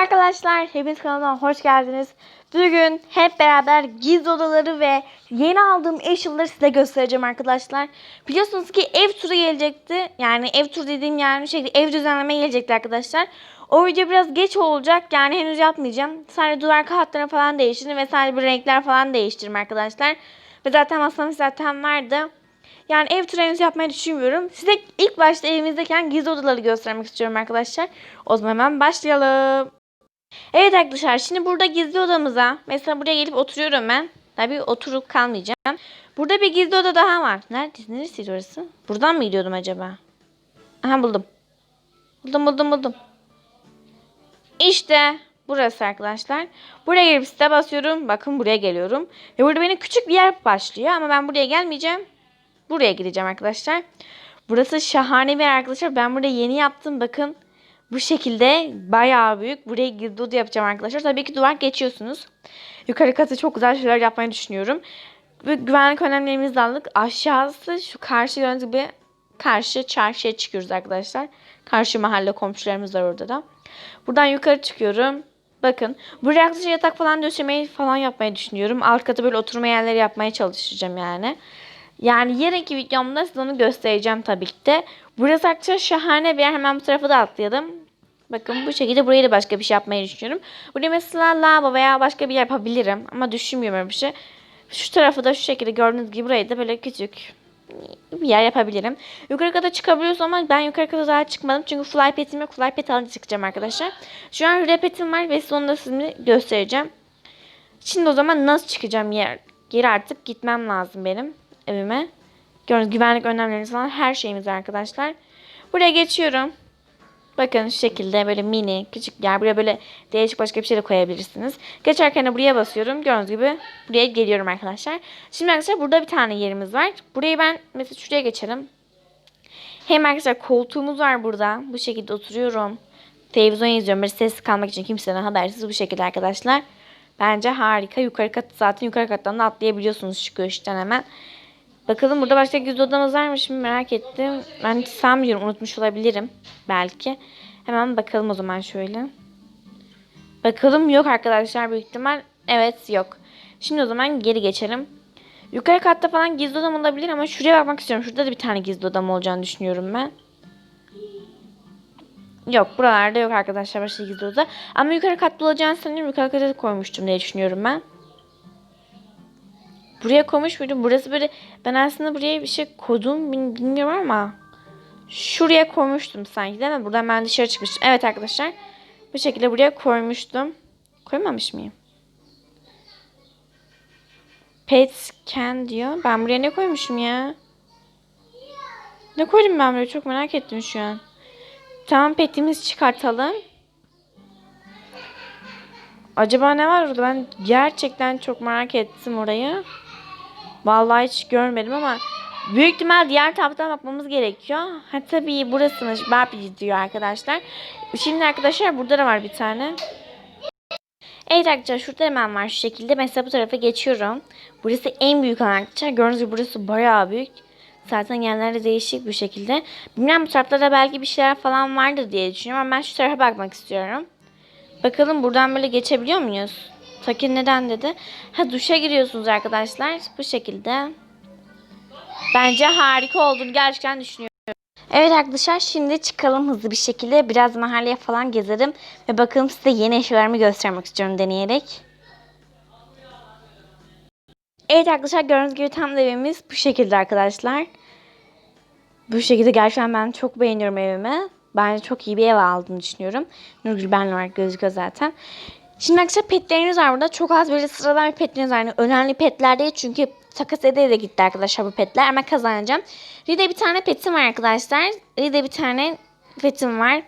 arkadaşlar, hepiniz kanalıma hoş geldiniz. Bugün hep beraber gizli odaları ve yeni aldığım eşyaları size göstereceğim arkadaşlar. Biliyorsunuz ki ev turu gelecekti. Yani ev turu dediğim yani şey ev düzenleme gelecekti arkadaşlar. O video biraz geç olacak yani henüz yapmayacağım. Sadece duvar kağıtlarını falan değiştirdim ve sadece bir renkler falan değiştirdim arkadaşlar. Ve zaten masamız zaten vardı. Yani ev henüz yapmayı düşünmüyorum. Size ilk başta evimizdeyken gizli odaları göstermek istiyorum arkadaşlar. O zaman hemen başlayalım. Evet arkadaşlar şimdi burada gizli odamıza mesela buraya gelip oturuyorum ben. Tabii oturup kalmayacağım. Burada bir gizli oda daha var. Nerede? Neresiydi orası? Buradan mı gidiyordum acaba? Aha buldum. Buldum buldum buldum. İşte burası arkadaşlar. Buraya gelip site basıyorum. Bakın buraya geliyorum. Ve burada benim küçük bir yer başlıyor ama ben buraya gelmeyeceğim. Buraya gideceğim arkadaşlar. Burası şahane bir yer arkadaşlar. Ben burada yeni yaptım. Bakın bu şekilde bayağı büyük. Buraya gizli oda yapacağım arkadaşlar. Tabii ki duvar geçiyorsunuz. Yukarı katı çok güzel şeyler yapmayı düşünüyorum. Ve güvenlik önlemlerimizi aldık. Aşağısı şu karşı gördüğünüz gibi karşı çarşıya çıkıyoruz arkadaşlar. Karşı mahalle komşularımız var orada da. Buradan yukarı çıkıyorum. Bakın buraya arkadaşlar yatak falan döşemeyi falan yapmayı düşünüyorum. Alt kata böyle oturma yerleri yapmaya çalışacağım yani. Yani yarınki videomda size onu göstereceğim tabii ki de. Burası arkadaşlar şahane bir yer. Hemen bu tarafı da atlayalım. Bakın bu şekilde burayı da başka bir şey yapmayı düşünüyorum. Buraya mesela lavabo veya başka bir yer yapabilirim. Ama düşünmüyorum bir şey. Şu tarafı da şu şekilde gördüğünüz gibi burayı da böyle küçük bir yer yapabilirim. Yukarı kata çıkabiliyoruz ama ben yukarı kata daha çıkmadım. Çünkü fly petim yok. Fly pet alınca çıkacağım arkadaşlar. Şu an repetim var ve size onu da size göstereceğim. Şimdi o zaman nasıl çıkacağım yer? Geri artık gitmem lazım benim evime. Gördüğünüz güvenlik önlemlerimiz falan her şeyimiz arkadaşlar. Buraya geçiyorum. Bakın şu şekilde böyle mini küçük yer. Buraya böyle değişik başka bir şey de koyabilirsiniz. Geçerken de buraya basıyorum. Gördüğünüz gibi buraya geliyorum arkadaşlar. Şimdi arkadaşlar burada bir tane yerimiz var. Burayı ben mesela şuraya geçelim. Hem arkadaşlar koltuğumuz var burada. Bu şekilde oturuyorum. Televizyon izliyorum. Böyle sessiz kalmak için kimseden habersiz bu şekilde arkadaşlar. Bence harika. Yukarı kat zaten yukarı kattan da atlayabiliyorsunuz şu köşkten hemen. Bakalım burada başka gizli odamız var mı şimdi merak ettim. Ben sanmıyorum unutmuş olabilirim belki. Hemen bakalım o zaman şöyle. Bakalım yok arkadaşlar büyük ihtimal. Evet yok. Şimdi o zaman geri geçelim. Yukarı katta falan gizli odam olabilir ama şuraya bakmak istiyorum. Şurada da bir tane gizli odam olacağını düşünüyorum ben. Yok buralarda yok arkadaşlar başka gizli oda. Ama yukarı katta olacağını sanıyorum. Yukarı katta koymuştum diye düşünüyorum ben. Buraya koymuş muydum? Burası böyle ben aslında buraya bir şey koydum bilmiyorum ama şuraya koymuştum sanki değil mi? Buradan ben dışarı çıkmıştım. Evet arkadaşlar. Bu şekilde buraya koymuştum. Koymamış mıyım? Pet can diyor. Ben buraya ne koymuşum ya? Ne koydum ben buraya? Çok merak ettim şu an. Tamam petimizi çıkartalım. Acaba ne var orada? Ben gerçekten çok merak ettim orayı. Vallahi hiç görmedim ama büyük ihtimal diğer taraftan bakmamız gerekiyor. Ha tabii burasıymış Barbie diyor arkadaşlar. Şimdi arkadaşlar burada da var bir tane. Evet arkadaşlar şurada hemen var şu şekilde. Mesela bu tarafa geçiyorum. Burası en büyük alan arkadaşlar. Gördüğünüz gibi burası bayağı büyük. Zaten yerlerde değişik bir şekilde. Bilmem bu taraflarda belki bir şeyler falan vardır diye düşünüyorum. Ama ben şu tarafa bakmak istiyorum. Bakalım buradan böyle geçebiliyor muyuz? Fakir neden dedi? Ha duşa giriyorsunuz arkadaşlar. Bu şekilde. Bence harika olduğunu gerçekten düşünüyorum. Evet arkadaşlar şimdi çıkalım hızlı bir şekilde. Biraz mahalleye falan gezerim. Ve bakalım size yeni eşyalarımı göstermek istiyorum deneyerek. Evet arkadaşlar gördüğünüz gibi tam evimiz bu şekilde arkadaşlar. Bu şekilde gerçekten ben çok beğeniyorum evimi. Bence çok iyi bir ev aldığını düşünüyorum. Nurgül benle olarak gözüküyor zaten. Şimdi arkadaşlar petleriniz var burada. Çok az böyle sıradan bir petleriniz var. Yani önemli petler değil çünkü takas ede de gitti arkadaşlar bu petler. Ama kazanacağım. Ride bir tane petim var arkadaşlar. Ride bir tane petim var.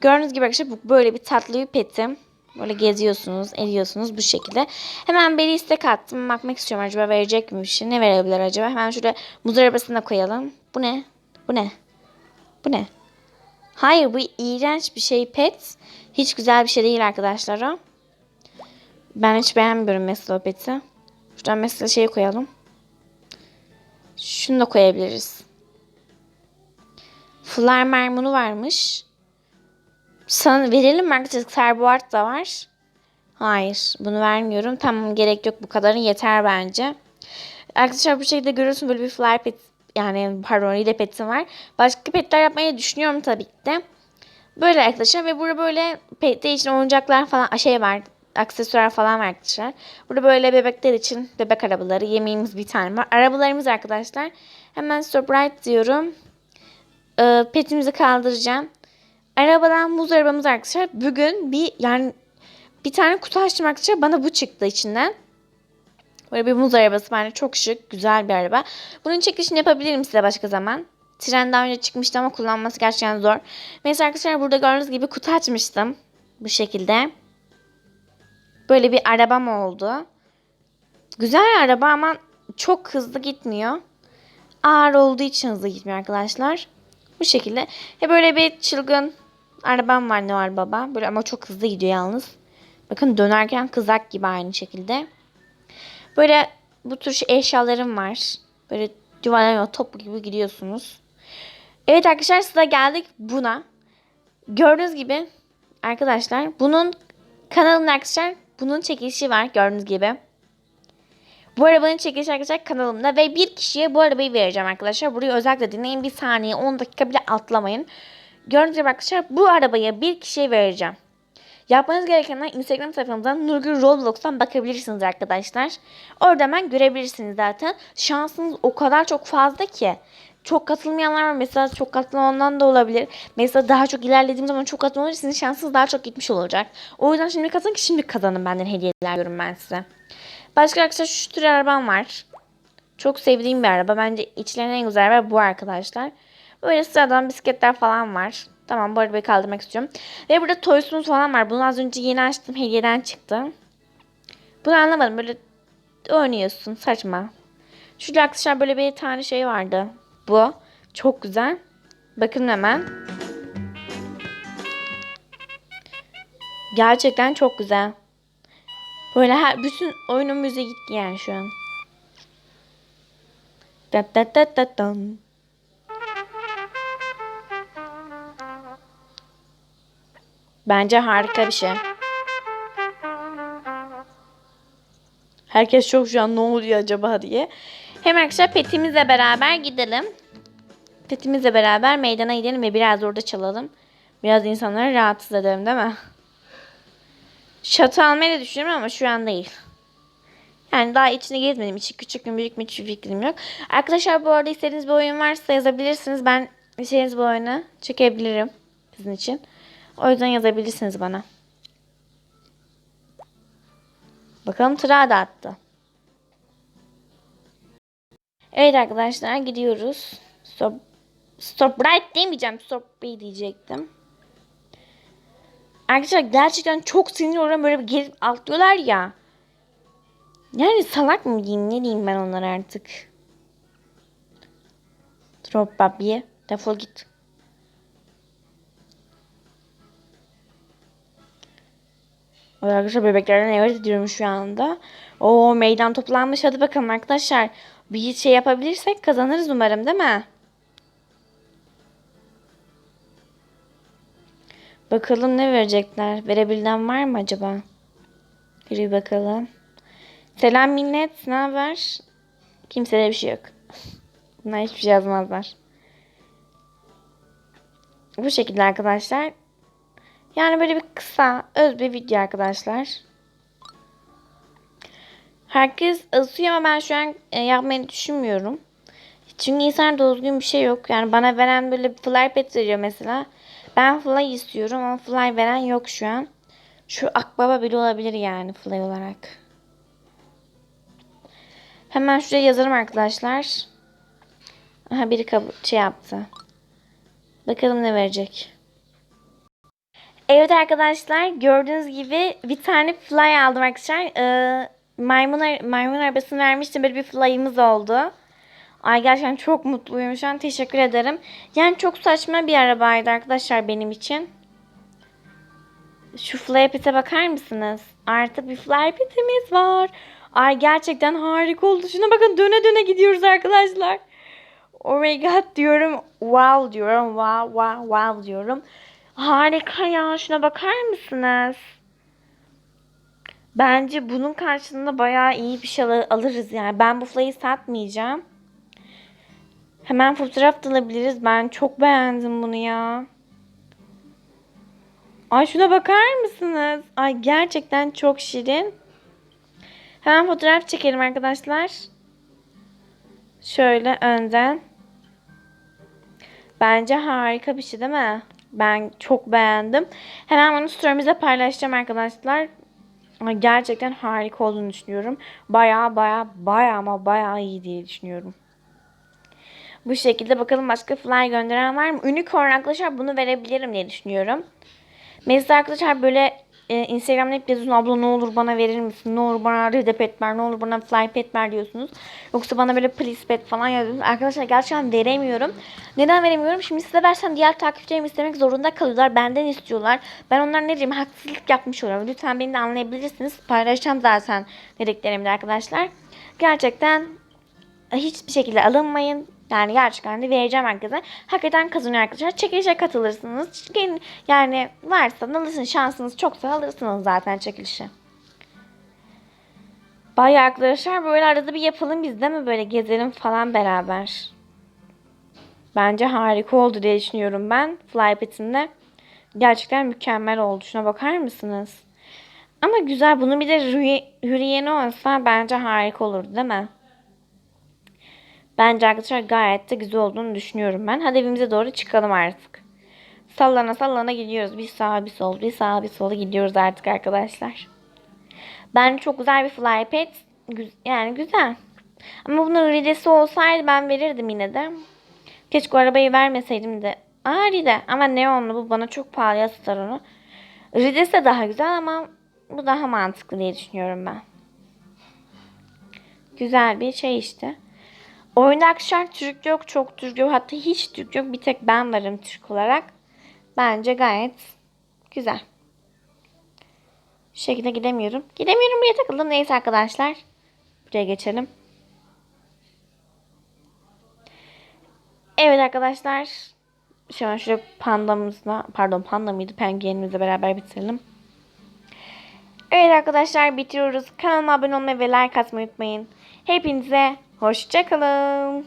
Gördüğünüz gibi arkadaşlar bu böyle bir tatlı bir petim. Böyle geziyorsunuz, ediyorsunuz bu şekilde. Hemen beri istek attım. Bakmak istiyorum acaba verecek mi bir şey? Ne verebilir acaba? Hemen şurada muz arabasına koyalım. Bu ne? Bu ne? Bu ne? Hayır bu iğrenç bir şey pet. Hiç güzel bir şey değil arkadaşlar o. Ben hiç beğenmiyorum mesela o peti. Şuradan mesela şeyi koyalım. Şunu da koyabiliriz. Flar mermunu varmış. Sana verelim mi arkadaşlar? Serboart da var. Hayır. Bunu vermiyorum. Tamam gerek yok bu kadarın yeter bence. Arkadaşlar bu şekilde görüyorsunuz böyle bir flyer pet yani pardon ride petim var. Başka petler yapmayı düşünüyorum tabii ki de. Böyle arkadaşlar ve burada böyle petler için oyuncaklar falan şey var. Aksesuar falan arkadaşlar. Burada böyle bebekler için bebek arabaları. Yemeğimiz bir tane var. Arabalarımız arkadaşlar. Hemen right diyorum. Ee, petimizi kaldıracağım. Arabadan muz arabamız arkadaşlar. Bugün bir yani bir tane kutu açtım arkadaşlar. Bana bu çıktı içinden. Böyle bir muz arabası bence çok şık, güzel bir araba. Bunun çekilişini yapabilirim size başka zaman. Tren daha önce çıkmıştı ama kullanması gerçekten zor. Mesela arkadaşlar burada gördüğünüz gibi kutu açmıştım. Bu şekilde. Böyle bir arabam oldu. Güzel araba ama çok hızlı gitmiyor. Ağır olduğu için hızlı gitmiyor arkadaşlar. Bu şekilde. Ve böyle bir çılgın arabam var Noel Baba. Böyle ama çok hızlı gidiyor yalnız. Bakın dönerken kızak gibi aynı şekilde. Böyle bu tür şey eşyalarım var. Böyle yuvarlanıyor top gibi gidiyorsunuz. Evet arkadaşlar sıra geldik buna. Gördüğünüz gibi arkadaşlar bunun kanalında arkadaşlar bunun çekilişi var gördüğünüz gibi. Bu arabanın çekilişi arkadaşlar kanalımda ve bir kişiye bu arabayı vereceğim arkadaşlar. Burayı özellikle dinleyin bir saniye 10 dakika bile atlamayın. Gördüğünüz gibi arkadaşlar bu arabayı bir kişiye vereceğim. Yapmanız gerekenler Instagram sayfamızdan Nurgül Roblox'tan bakabilirsiniz arkadaşlar. Orada hemen görebilirsiniz zaten. Şansınız o kadar çok fazla ki. Çok katılmayanlar var. Mesela çok katılmayandan da olabilir. Mesela daha çok ilerlediğim zaman çok katılma sizin şansınız daha çok gitmiş olacak. O yüzden şimdi kazanın ki şimdi kazanın benden hediyeler diyorum ben size. Başka arkadaşlar şu tür arabam var. Çok sevdiğim bir araba. Bence içlerinin en güzel araba bu arkadaşlar. Böyle sıradan bisikletler falan var. Tamam bu arabayı kaldırmak istiyorum. Ve burada Toys'unuz falan var. Bunu az önce yeni açtım. Hediyeden çıktı. Bunu anlamadım. Böyle oynuyorsun. Saçma. Şurada arkadaşlar böyle bir tane şey vardı. Bu. Çok güzel. Bakın hemen. Gerçekten çok güzel. Böyle her, bütün oyunun müziği gitti yani şu an. Dat dat dat dat dan. Bence harika bir şey. Herkes çok şu an ne oluyor acaba diye. Hemen arkadaşlar petimizle beraber gidelim. Petimizle beraber meydana gidelim ve biraz orada çalalım. Biraz insanları rahatsız edelim değil mi? Şatı almayı da düşünüyorum ama şu an değil. Yani daha içine gezmedim. İçi küçük mü büyük mü hiçbir fikrim yok. Arkadaşlar bu arada istediğiniz bir oyun varsa yazabilirsiniz. Ben istediğiniz bir oyunu çekebilirim sizin için. O yüzden yazabilirsiniz bana. Bakalım tırağı da attı. Evet arkadaşlar gidiyoruz. Stop, stop right demeyeceğim. Stop be diyecektim. Arkadaşlar gerçekten çok sinir oluyorum. Böyle bir gelip atlıyorlar ya. Yani salak mı diyeyim ne diyeyim ben onlara artık. Drop babiye. Defol git. Arkadaşlar bebeklerden evet ediyorum şu anda. O meydan toplanmış. Hadi bakalım arkadaşlar. Bir şey yapabilirsek kazanırız umarım değil mi? Bakalım ne verecekler. Verebilen var mı acaba? Bir bakalım. Selam millet. Ne haber? Kimsede bir şey yok. Bunlar hiçbir şey yazmazlar. Bu şekilde arkadaşlar. Yani böyle bir kısa, öz bir video arkadaşlar. Herkes asıyor ama ben şu an e, yapmayı düşünmüyorum. Çünkü insan düzgün bir şey yok. Yani bana veren böyle fly pet veriyor mesela. Ben fly istiyorum ama fly veren yok şu an. Şu akbaba bile olabilir yani fly olarak. Hemen şuraya yazarım arkadaşlar. Aha biri şey yaptı. Bakalım ne verecek. Evet arkadaşlar gördüğünüz gibi bir tane fly aldım arkadaşlar. Ee, maymun, maymun arabasını vermiştim. Böyle bir fly'ımız oldu. Ay gerçekten çok mutluyum şu an. Teşekkür ederim. Yani çok saçma bir arabaydı arkadaşlar benim için. Şu fly pit'e bakar mısınız? Artık bir fly pit'imiz var. Ay gerçekten harika oldu. Şuna bakın döne döne gidiyoruz arkadaşlar. Oh my god diyorum. Wow diyorum. Wow wow wow diyorum. Harika ya. Şuna bakar mısınız? Bence bunun karşılığında bayağı iyi bir şey al- alırız yani. Ben bu flayı satmayacağım. Hemen fotoğraf da alabiliriz. Ben çok beğendim bunu ya. Ay şuna bakar mısınız? Ay gerçekten çok şirin. Hemen fotoğraf çekelim arkadaşlar. Şöyle önden. Bence harika bir şey değil mi? Ben çok beğendim. Hemen bunu story'mize paylaşacağım arkadaşlar. Gerçekten harika olduğunu düşünüyorum. Baya baya baya ama baya iyi diye düşünüyorum. Bu şekilde bakalım başka fly gönderen var mı? Unicorn arkadaşlar bunu verebilirim diye düşünüyorum. Mesela arkadaşlar böyle e, Instagram'da hep yazıyorsun abla ne olur bana verir misin? Ne olur bana Rede pet ne olur bana fly pet diyorsunuz. Yoksa bana böyle please pet falan yazıyorsunuz. Arkadaşlar gerçekten veremiyorum. Neden veremiyorum? Şimdi size versem diğer takipçilerim istemek zorunda kalıyorlar. Benden istiyorlar. Ben onlara ne diyeyim haksızlık yapmış oluyorum. Lütfen beni de anlayabilirsiniz. Paylaşacağım zaten dediklerimde arkadaşlar. Gerçekten hiçbir şekilde alınmayın. Yani gerçekten de vereceğim herkese. Hakikaten kazanıyor arkadaşlar. Çekilişe katılırsınız. Yani varsa alırsınız. Şansınız çoksa alırsınız zaten çekilişi. Bayağı arkadaşlar böyle arada bir yapalım biz de mi böyle gezelim falan beraber. Bence harika oldu diye düşünüyorum ben. Flypet'inde. Gerçekten mükemmel oldu. Şuna bakar mısınız? Ama güzel. Bunun bir de hürri- hürriyeni olsa bence harika olurdu değil mi? Bence arkadaşlar gayet de güzel olduğunu düşünüyorum ben. Hadi evimize doğru çıkalım artık. Sallana sallana gidiyoruz. Bir sağa bir sol, bir sağa bir sola gidiyoruz artık arkadaşlar. Bence çok güzel bir flypad. Yani güzel. Ama bunun ridesi olsaydı ben verirdim yine de. Keşke arabayı vermeseydim de. Aa ride ama neonlu bu bana çok pahalıya satar onu. Ridesi de daha güzel ama bu daha mantıklı diye düşünüyorum ben. Güzel bir şey işte. Oyunda arkadaşlar Türk yok, çok Türk yok. Hatta hiç Türk yok. Bir tek ben varım Türk olarak. Bence gayet güzel. Şu şekilde gidemiyorum. Gidemiyorum buraya takıldım. Neyse arkadaşlar. Buraya geçelim. Evet arkadaşlar. Şu an şöyle pandamızla, pardon panda mıydı? Penguenimizle beraber bitirelim. Evet arkadaşlar bitiriyoruz. Kanalıma abone olmayı ve like atmayı unutmayın. Hepinize hoşçakalın.